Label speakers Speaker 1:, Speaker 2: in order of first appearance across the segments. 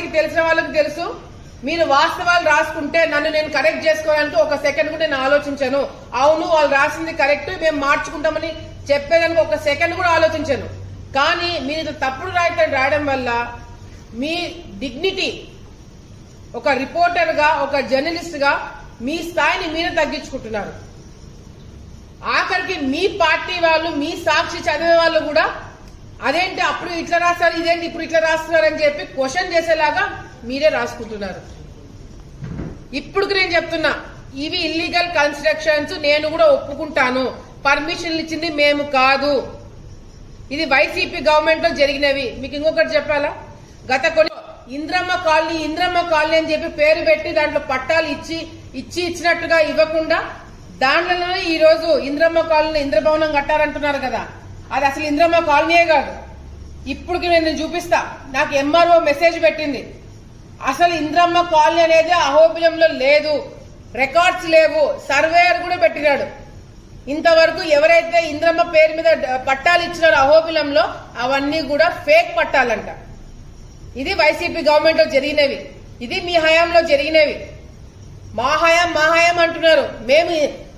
Speaker 1: పార్టీకి తెలిసిన వాళ్ళకి తెలుసు. మీరు వాస్తవాలు రాసుకుంటే నన్ను నేను కరెక్ట్ చేసుకోవడానికి ఒక సెకండ్ కూడా నేను ఆలోచించాను. అవును వాళ్ళు రాసింది కరెక్ట్ మేము మార్చుకుంటామని చెప్పేదానికి ఒక సెకండ్ కూడా ఆలోచించాను. కానీ మీరు ఇది తప్పుడు రాయటం రాయడం వల్ల మీ డిగ్నిటీ ఒక రిపోర్టర్గా ఒక జర్నలిస్ట్గా మీ స్థాయిని మీరే తగ్గించుకుంటున్నారు. ఆఖరికి మీ పార్టీ వాళ్ళు మీ సాక్షి చదివే వాళ్ళు కూడా అదేంటి అప్పుడు ఇట్లా రాస్తారు ఇదేంటి ఇప్పుడు ఇట్లా రాస్తున్నారు అని చెప్పి క్వశ్చన్ చేసేలాగా మీరే రాసుకుంటున్నారు. ఇప్పుడు నేను చెప్తున్నా ఇవి ఇల్లీగల్ కన్స్ట్రక్షన్స్ నేను కూడా ఒప్పుకుంటాను. పర్మిషన్లు ఇచ్చింది మేము కాదు. ఇది వైసీపీ గవర్నమెంట్లో జరిగినవి. మీకు ఇంకొకటి చెప్పాలా? గత కొన్ని ఇంద్రమ్మ కాలనీ ఇంద్రమ్మ కాలనీ అని చెప్పి పేరు పెట్టి దాంట్లో పట్టాలు ఇచ్చి ఇచ్చి ఇచ్చినట్టుగా ఇవ్వకుండా దాంట్లోనే ఈ రోజు ఇంద్రమ్మ కాలనీ ఇంద్రభవనం కట్టారంటున్నారు కదా. అది అసలు ఇంద్రమ్మ కాలనీయే కాదు. ఇప్పుడు నేను చూపిస్తా. నాకు ఎంఆర్ఓ మెసేజ్ పెట్టింది. అసలు ఇంద్రమ్మ కాలనీ అనేది అహోబిలంలో లేదు. రికార్డ్స్ లేవు. సర్వేయర్ కూడా పెట్టినాడు. ఇంతవరకు ఎవరైతే ఇంద్రమ్మ పేరు మీద పట్టాలు ఇచ్చినారో అహోబిలంలో అవన్నీ కూడా ఫేక్ పట్టాలంట. ఇది వైసీపీ గవర్నమెంట్లో జరిగినవి. ఇది మీ హయాంలో జరిగినవి. మా హయాం మా హయాం అంటున్నారు మేము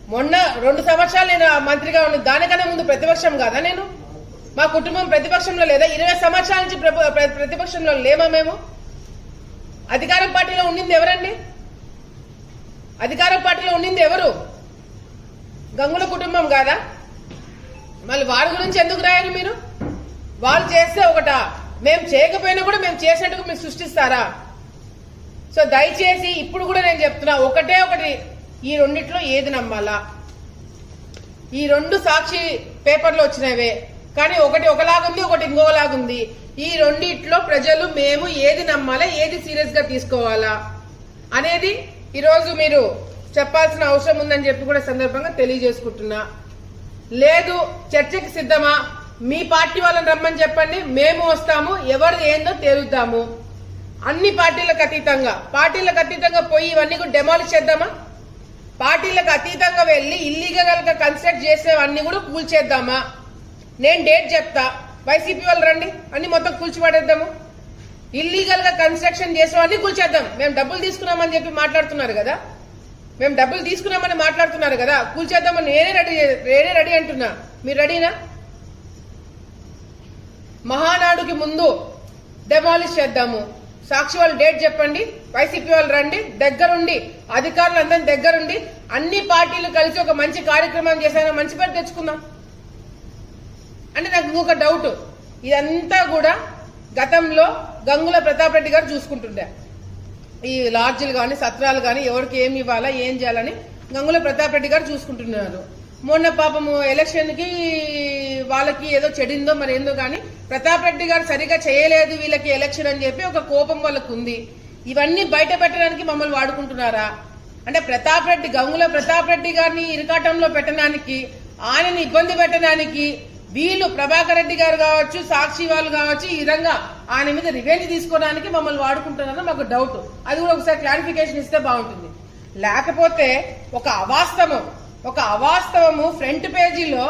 Speaker 1: మొన్న రెండు సంవత్సరాలు నేను ఆ మంత్రిగా ఉన్న దానికన్నా ముందు ప్రతిపక్షం కాదా నేను? మా కుటుంబం ప్రతిపక్షంలో లేదా ఇరవై సంవత్సరాల నుంచి ప్రతిపక్షంలో లేమా మేము? అధికారం పార్టీలో ఉండింది ఎవరండి? అధికారం పార్టీలో ఉండింది ఎవరు? గంగుల కుటుంబం కాదా? మళ్ళీ వారి గురించి ఎందుకు రాయాలి మీరు? వాళ్ళు చేస్తే ఒకట మేము చేయకపోయినా కూడా మేము చేసినట్టుగా మీరు సృష్టిస్తారా? సో దయచేసి ఇప్పుడు కూడా నేను చెప్తున్నా ఒకటే ఒకటి ఈ రెండిట్లో ఏది నమ్మాలా? ఈ రెండు సాక్షి పేపర్లో వచ్చినవే. కానీ ఒకటి ఒకలాగుంది ఒకటి ఇంకోలాగుంది. ఈ రెండిట్లో ప్రజలు మేము ఏది నమ్మాలా ఏది సీరియస్గా తీసుకోవాలా? అనేది ఈరోజు మీరు చెప్పాల్సిన అవసరం ఉందని చెప్పి కూడా సందర్భంగా తెలియజేసుకుంటున్నా. లేదు చర్చకి సిద్ధమా? మీ పార్టీ వాళ్ళని రమ్మని చెప్పండి. మేము వస్తాము ఎవరు ఏందో తేలుద్దాము. అన్ని పార్టీలకు అతీతంగా. పార్టీలకు అతీతంగా పోయి ఇవన్నీ కూడా డెమాలిష్ చేద్దామా? పార్టీలకు అతీతంగా వెళ్ళి ఇల్లీగల్గా కన్స్ట్రక్ట్ చేసేవన్నీ కూడా కూల్చేద్దామా? నేను డేట్ చెప్తా. వైసీపీ వాళ్ళు రండి. అన్ని మొత్తం కూల్చిపడేద్దాము. ఇల్లీగల్గా కన్స్ట్రక్షన్ చేసేవన్నీ కూల్చేద్దాం. మేము డబ్బులు తీసుకున్నామని చెప్పి మాట్లాడుతున్నారు కదా? మేము డబ్బులు తీసుకున్నామని మాట్లాడుతున్నారు కదా? కూల్చేద్దామని నేనే రెడీ నేనే రెడీ అంటున్నా. మీరు రెడీనా? మహానాడుకి ముందు డెమాలిష్ చేద్దాము. సాక్షి వాళ్ళు డేట్ చెప్పండి. వైసీపీ వాళ్ళు రండి దగ్గరుండి అధికారులు దగ్గరుండి అన్ని పార్టీలు కలిసి ఒక మంచి కార్యక్రమం చేశాను మంచి పేరు తెచ్చుకుందాం. అంటే నాకు ఇంకొక డౌట్ ఇదంతా కూడా గతంలో గంగుల ప్రతాప్ రెడ్డి గారు చూసుకుంటుండే. ఈ లాడ్జీలు కానీ సత్రాలు కానీ ఎవరికి ఏమి ఇవ్వాలా ఏం చేయాలని గంగుల ప్రతాప్ రెడ్డి గారు చూసుకుంటున్నారు. మొన్న పాపము ఎలక్షన్కి వాళ్ళకి ఏదో చెడిందో మరి ఏందో కానీ ప్రతాప్ రెడ్డి గారు సరిగా చేయలేదు వీళ్ళకి ఎలక్షన్ అని చెప్పి ఒక కోపం వాళ్ళకు ఉంది ఇవన్నీ బయట పెట్టడానికి మమ్మల్ని వాడుకుంటున్నారా? అంటే ప్రతాప్ రెడ్డి గంగుల ప్రతాప్ రెడ్డి గారిని ఇరకాటంలో పెట్టడానికి ఆయనని ఇబ్బంది పెట్టడానికి వీళ్ళు ప్రభాకర్ రెడ్డి గారు కావచ్చు సాక్షి వాళ్ళు కావచ్చు ఈ విధంగా ఆయన మీద రివెంజ్ తీసుకోవడానికి మమ్మల్ని వాడుకుంటున్నారని మాకు డౌట్ అది కూడా ఒకసారి క్లారిఫికేషన్ ఇస్తే బాగుంటుంది. లేకపోతే ఒక అవాస్తవం ఒక అవాస్తవము ఫ్రంట్ పేజీలో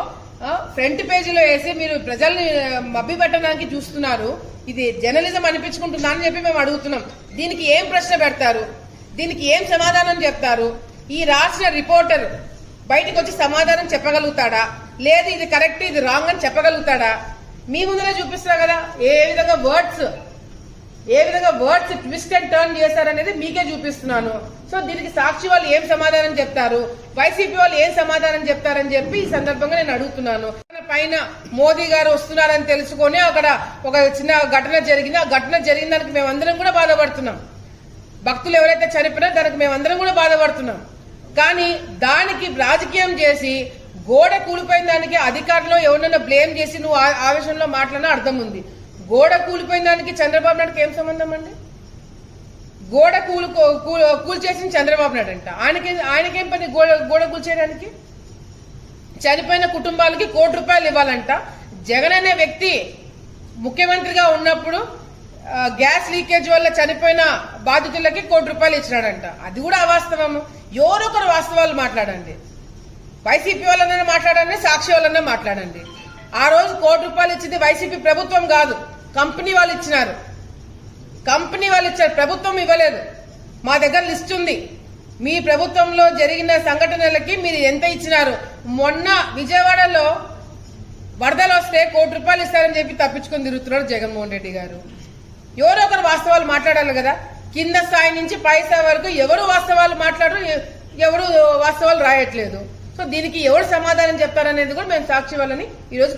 Speaker 1: ఫ్రంట్ పేజీలో వేసి మీరు ప్రజల్ని మబ్బి పెట్టడానికి చూస్తున్నారు. ఇది జర్నలిజం అనిపించుకుంటుందా అని చెప్పి మేము అడుగుతున్నాం. దీనికి ఏం ప్రశ్న పెడతారు? దీనికి ఏం సమాధానం చెప్తారు? ఈ రాసిన రిపోర్టర్ బయటకు వచ్చి సమాధానం చెప్పగలుగుతాడా? లేదు ఇది కరెక్ట్ ఇది రాంగ్ అని చెప్పగలుగుతాడా? మీ ముందరే చూపిస్తున్నా కదా ఏ విధంగా వర్డ్స్ ఏ విధంగా వర్డ్స్ ట్విస్ట్ అండ్ టర్న్ చేశారనేది మీకే చూపిస్తున్నాను. సో దీనికి సాక్షి వాళ్ళు ఏం సమాధానం చెప్తారు? వైసీపీ వాళ్ళు ఏం సమాధానం చెప్తారని చెప్పి ఈ సందర్భంగా నేను అడుగుతున్నాను. పైన మోదీ గారు వస్తున్నారని తెలుసుకొని అక్కడ ఒక చిన్న ఘటన జరిగింది. ఆ ఘటన జరిగిన దానికి మేమందరం కూడా బాధపడుతున్నాం. భక్తులు ఎవరైతే చనిపోయినా దానికి మేమందరం కూడా బాధపడుతున్నాం. కానీ దానికి రాజకీయం చేసి గోడ కూలిపోయిన దానికి అధికారులు ఎవరినైనా బ్లేమ్ చేసి నువ్వు ఆ- ఆవేశంలో మాట్లాడినా అర్థం ఉంది. గోడ కూలిపోయిన దానికి చంద్రబాబు నాయుడుకి ఏం సంబంధం అండి? గోడ కూలు కూల్ చేసిన చంద్రబాబు నాయుడు అంట. ఆయనకి ఆయనకేం పని గోడ గోడ కూల్చేయడానికి? చనిపోయిన కుటుంబాలకి కోటి రూపాయలు ఇవ్వాలంట. జగన్ అనే వ్యక్తి ముఖ్యమంత్రిగా ఉన్నప్పుడు గ్యాస్ లీకేజ్ వల్ల చనిపోయిన బాధితులకి కోటి రూపాయలు ఇచ్చినాడంట. అది కూడా అవాస్తవము. ఎవరొకరు వాస్తవాలు మాట్లాడండి. వైసీపీ వాళ్ళనే మాట్లాడండి సాక్షి వాళ్ళనే మాట్లాడండి. ఆ రోజు కోటి రూపాయలు ఇచ్చింది వైసీపీ ప్రభుత్వం కాదు. కంపెనీ వాళ్ళు ఇచ్చినారు. కంపెనీ వాళ్ళు ఇచ్చారు. ప్రభుత్వం ఇవ్వలేదు. మా దగ్గర లిస్ట్ ఉంది. మీ ప్రభుత్వంలో జరిగిన సంఘటనలకి మీరు ఎంత ఇచ్చినారు? మొన్న విజయవాడలో వరదలు వస్తే కోటి రూపాయలు ఇస్తారని చెప్పి తప్పించుకొని తిరుగుతున్నారు జగన్మోహన్ రెడ్డి గారు. ఎవరో ఒకరు వాస్తవాలు మాట్లాడాలి కదా? కింద స్థాయి నుంచి పై స్థాయి వరకు ఎవరు వాస్తవాలు మాట్లాడరు ఎవరు వాస్తవాలు రాయట్లేదు. సో దీనికి ఎవరు సమాధానం చెప్తారనేది కూడా మేము సాక్షి వాళ్ళని ఈరోజు